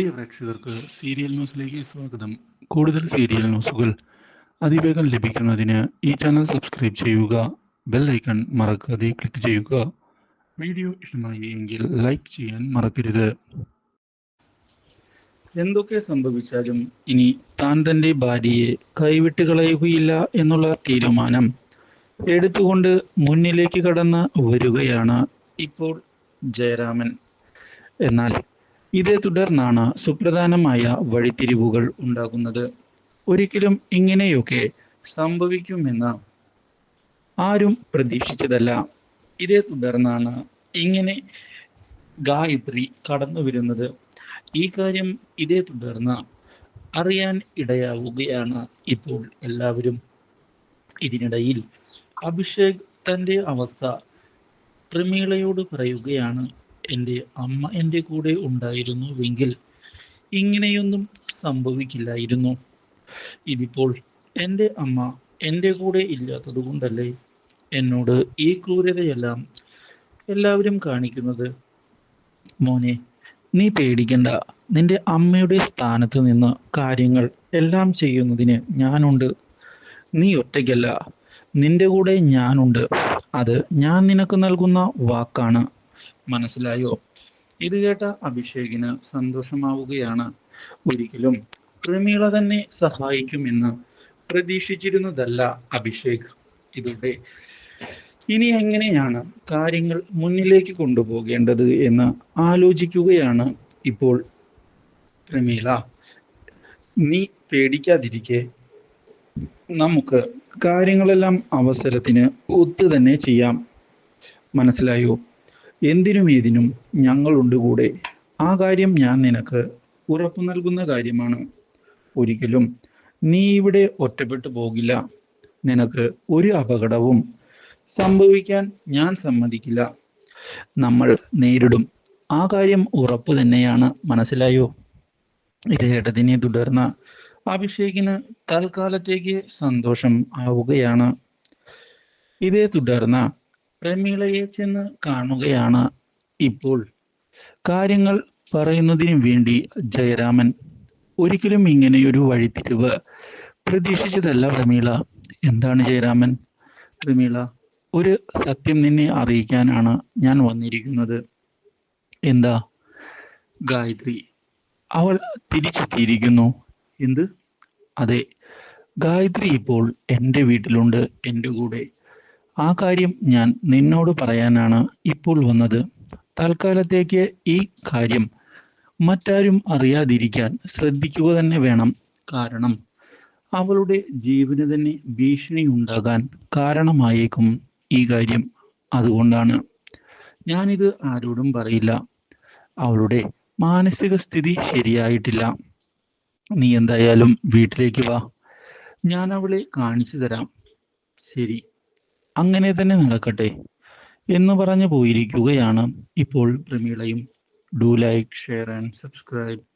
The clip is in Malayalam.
പ്രിയ പ്രേക്ഷകർക്ക് സീരിയൽ ന്യൂസിലേക്ക് സ്വാഗതം. കൂടുതൽ സീരിയൽ ന്യൂസുകൾ അതിവേഗം ലഭിക്കുന്നതിന് ഈ ചാനൽ സബ്സ്ക്രൈബ് ചെയ്യുക ബെൽ ഐക്കൺ മറക്കാതെ ക്ലിക്ക് ചെയ്യുക. വീഡിയോ ഇഷ്ടമായി എങ്കിൽ ലൈക്ക് ചെയ്യാൻ മറക്കരുത്. എന്തൊക്കെ സംഭവിച്ചാലും ഇനി താൻ തന്റെ ഭാര്യയെ കൈവിട്ട് കളയുകയില്ല എന്നുള്ള തീരുമാനം എടുത്തുകൊണ്ട് മുന്നിലേക്ക് കടന്ന് വരികയാണ് ഇപ്പോൾ ജയരാമൻ. എന്നാൽ ഇതേ തുടർന്നാണ് സുപ്രധാനമായ വഴിത്തിരിവുകൾ ഉണ്ടാകുന്നത്. ഒരിക്കലും ഇങ്ങനെയൊക്കെ സംഭവിക്കുമെന്ന് ആരും പ്രതീക്ഷിച്ചതല്ല. ഇതേ തുടർന്നാണ് ഇങ്ങനെ ഗായത്രി കടന്നു വരുന്നത്. ഈ കാര്യം ഇതേ തുടർന്ന് അറിയാൻ ഇടയാവുകയാണ് ഇപ്പോൾ എല്ലാവരും. ഇതിനിടയിൽ അഭിഷേക് തന്റെ അവസ്ഥ പ്രമീളയോട് പറയുകയാണ്. എന്റെ അമ്മ എന്റെ കൂടെ ഉണ്ടായിരുന്നുവെങ്കിൽ ഇങ്ങനെയൊന്നും സംഭവിക്കില്ലായിരുന്നു. ഇതിപ്പോൾ എന്റെ അമ്മ എന്റെ കൂടെ ഇല്ലാത്തത് കൊണ്ടല്ലേ എന്നോട് ഈ ക്രൂരതയെല്ലാം എല്ലാവരും കാണിക്കുന്നത്? മോനെ നീ പേടിക്കണ്ട. നിന്റെ അമ്മയുടെ സ്ഥാനത്ത് നിന്ന് കാര്യങ്ങൾ എല്ലാം ചെയ്യുന്നതിന് ഞാനുണ്ട്. നീ ഒറ്റയ്ക്കല്ല. നിന്റെ കൂടെ ഞാനുണ്ട്. അത് ഞാൻ നിനക്ക് നൽകുന്ന വാക്കാണ്. മനസ്സിലായോ? ഇത് കേട്ട അഭിഷേകിന് സന്തോഷമാവുകയാണ്. ഒരിക്കലും പ്രമീള തന്നെ സഹായിക്കുമെന്ന് പ്രതീക്ഷിച്ചിരുന്നതല്ല അഭിഷേക്. ഇതോടെ ഇനി എങ്ങനെയാണ് കാര്യങ്ങൾ മുന്നിലേക്ക് കൊണ്ടുപോകേണ്ടത് എന്ന് ആലോചിക്കുകയാണ് ഇപ്പോൾ പ്രമീള. നീ പേടിക്കാതിരിക്കെ. നമുക്ക് കാര്യങ്ങളെല്ലാം അവസരത്തിന് ഒത്തു തന്നെ ചെയ്യാം. മനസ്സിലായോ? എന്തിനും ഏതിനും ഞങ്ങളുണ്ട് കൂടെ. ആ കാര്യം ഞാൻ നിനക്ക് ഉറപ്പു നൽകുന്ന കാര്യമാണ്. ഒരിക്കലും നീ ഇവിടെ ഒറ്റപ്പെട്ടു പോകില്ല. നിനക്ക് ഒരു അപകടവും സംഭവിക്കാൻ ഞാൻ സമ്മതിക്കില്ല. നമ്മൾ നേരിടും. ആ കാര്യം ഉറപ്പ് തന്നെയാണ്. മനസ്സിലായോ? ഇത് കേട്ടതിനെ തുടർന്ന് അഭിഷേകിന് തൽക്കാലത്തേക്ക് സന്തോഷം ആവുകയാണ്. ഇതേ തുടർന്ന് പ്രമീളയെ ചെന്ന് കാണുകയാണ് ഇപ്പോൾ. കാര്യങ്ങൾ പറയുന്നതിന് വേണ്ടി ജയരാമൻ ഒരിക്കലും ഇങ്ങനെയൊരു വഴിത്തിരിവ് പ്രതീക്ഷിച്ചതല്ല പ്രമീള. എന്താണ് ജയരാമൻ? പ്രമീള ഒരു സത്യം നിന്നെ അറിയിക്കാനാണ് ഞാൻ വന്നിരിക്കുന്നത്. എന്താ? ഗായത്രി അവൾ തിരിച്ചെത്തിയിരിക്കുന്നു. എന്ത്? അതെ ഗായത്രി ഇപ്പോൾ എന്റെ വീട്ടിലുണ്ട് എന്റെ കൂടെ. ആ കാര്യം ഞാൻ നിന്നോട് പറയാനാണ് ഇപ്പോൾ വന്നത്. തൽക്കാലത്തേക്ക് ഈ കാര്യം മറ്റാരും അറിയാതിരിക്കാൻ ശ്രദ്ധിക്കുക തന്നെ വേണം. കാരണം അവളുടെ ജീവന് തന്നെ ഭീഷണി ഉണ്ടാകാൻ കാരണമായേക്കും ഈ കാര്യം. അതുകൊണ്ടാണ് ഞാനിത് ആരോടും പറയില്ല. അവളുടെ മാനസിക സ്ഥിതി ശരിയായിട്ടില്ല. നീ എന്തായാലും വീട്ടിലേക്ക് വാ. ഞാൻ അവളെ കാണിച്ചു തരാം. ശരി. അങ്ങനെ തന്നെ നടക്കട്ടെ എന്ന് പറഞ്ഞു പോയിരിക്കുകയാണ് ഇപ്പോൾ പ്രമീളയും. Do like share and subscribe